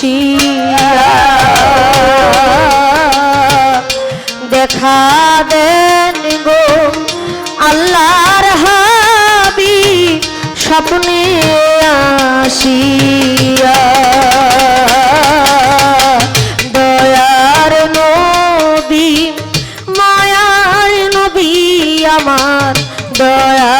বসিয়া দেখা দেন গো আল্লাহর হাবি স্বপ্নে আসিয়া। দয়ার নবী মায়ার নবী আমার দয়া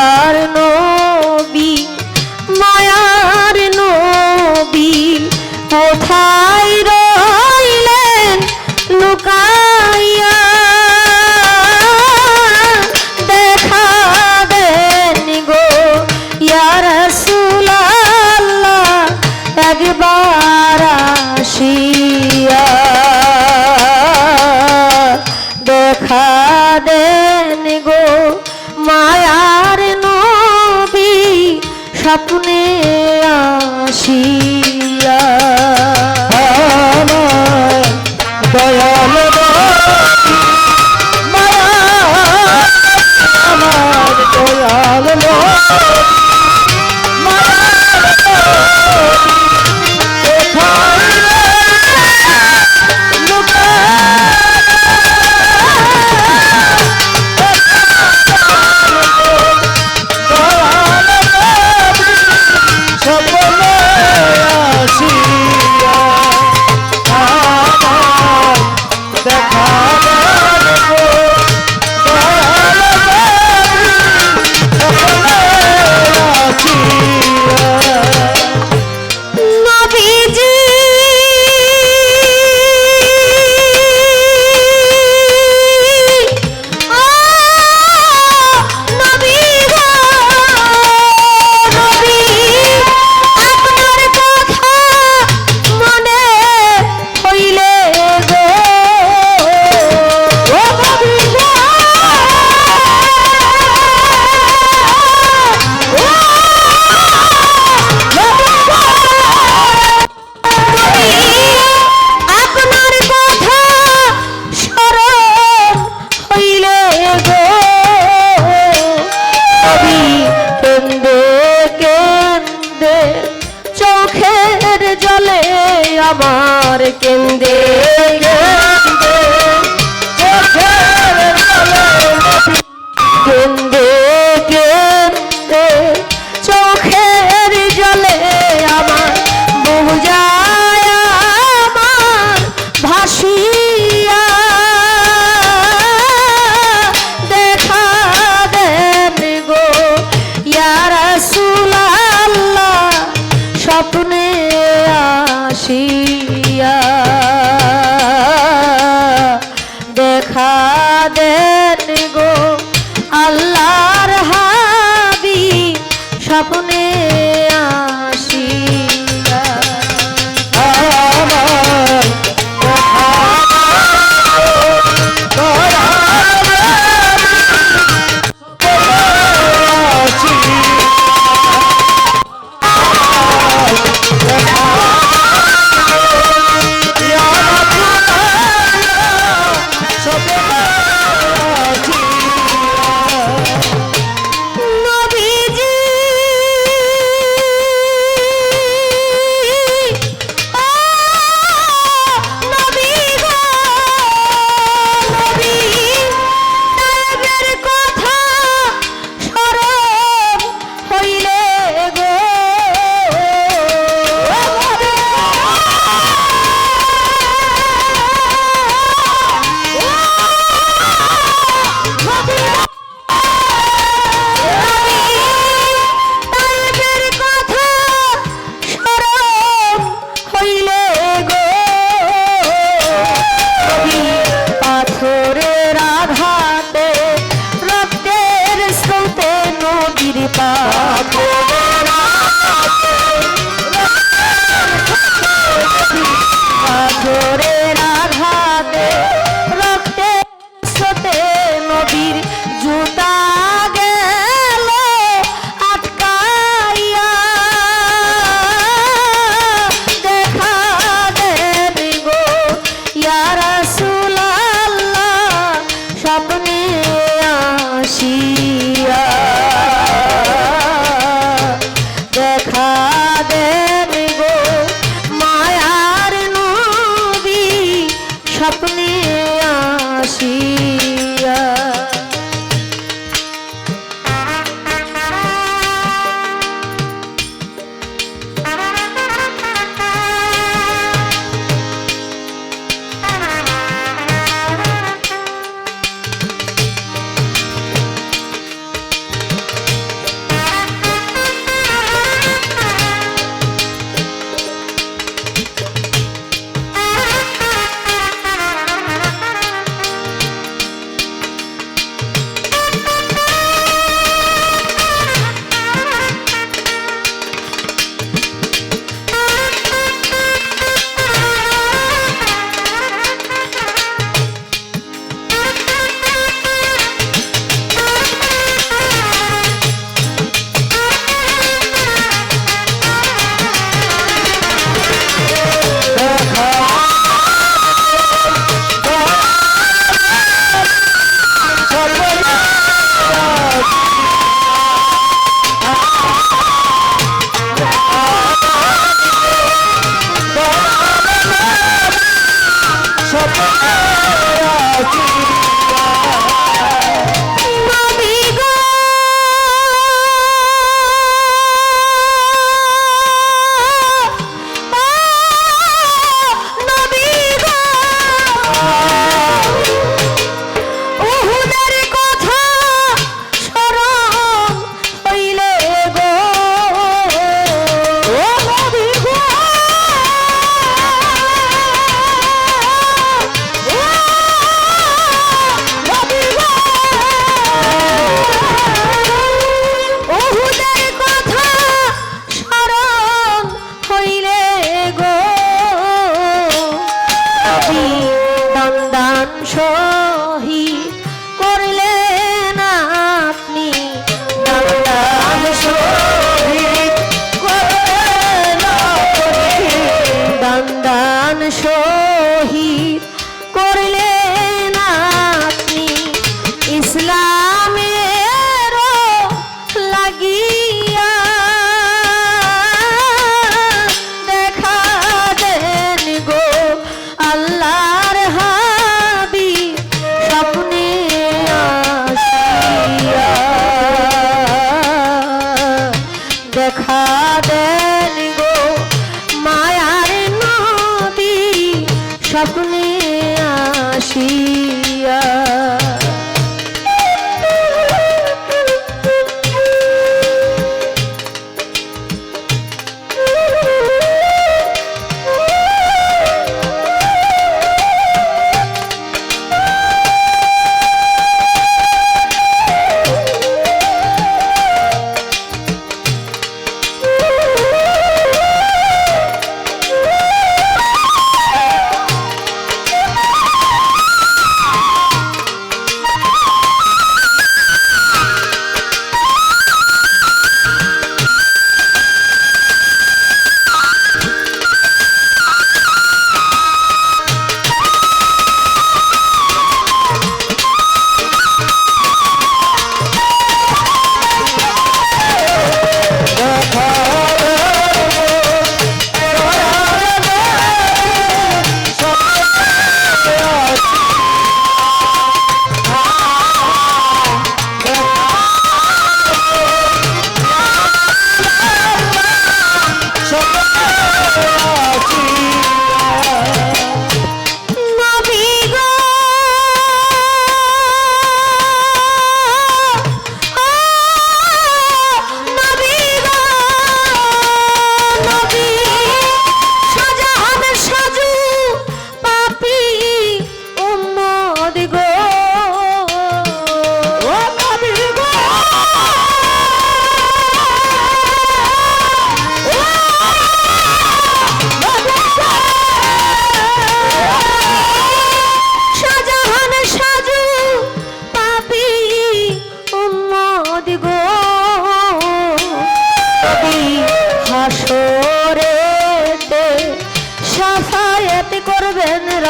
দিয়া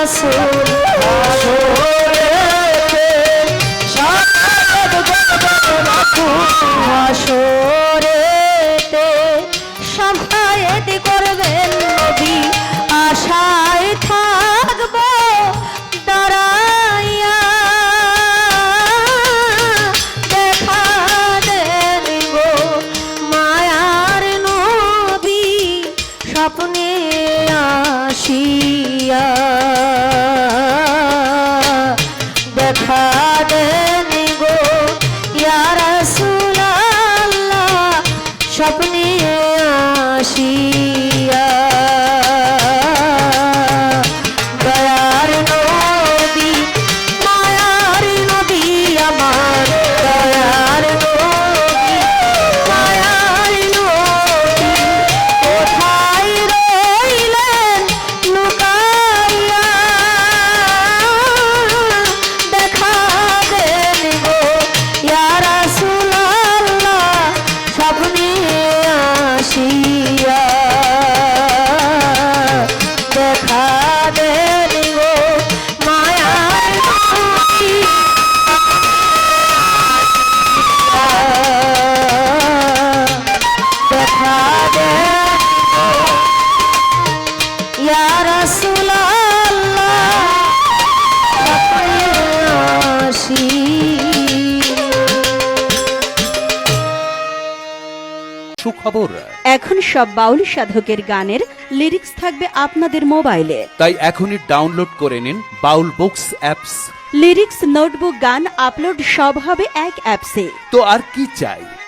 রাসুল এখন সব বাউল সাধকের গানের লিরিক্স থাকবে আপনাদের মোবাইলে। তাই এখনই ডাউনলোড করে নিন Baul books apps. Lyrics notebook গান আপলোড সব হবে এক অ্যাপসে। তো আর কি চাই?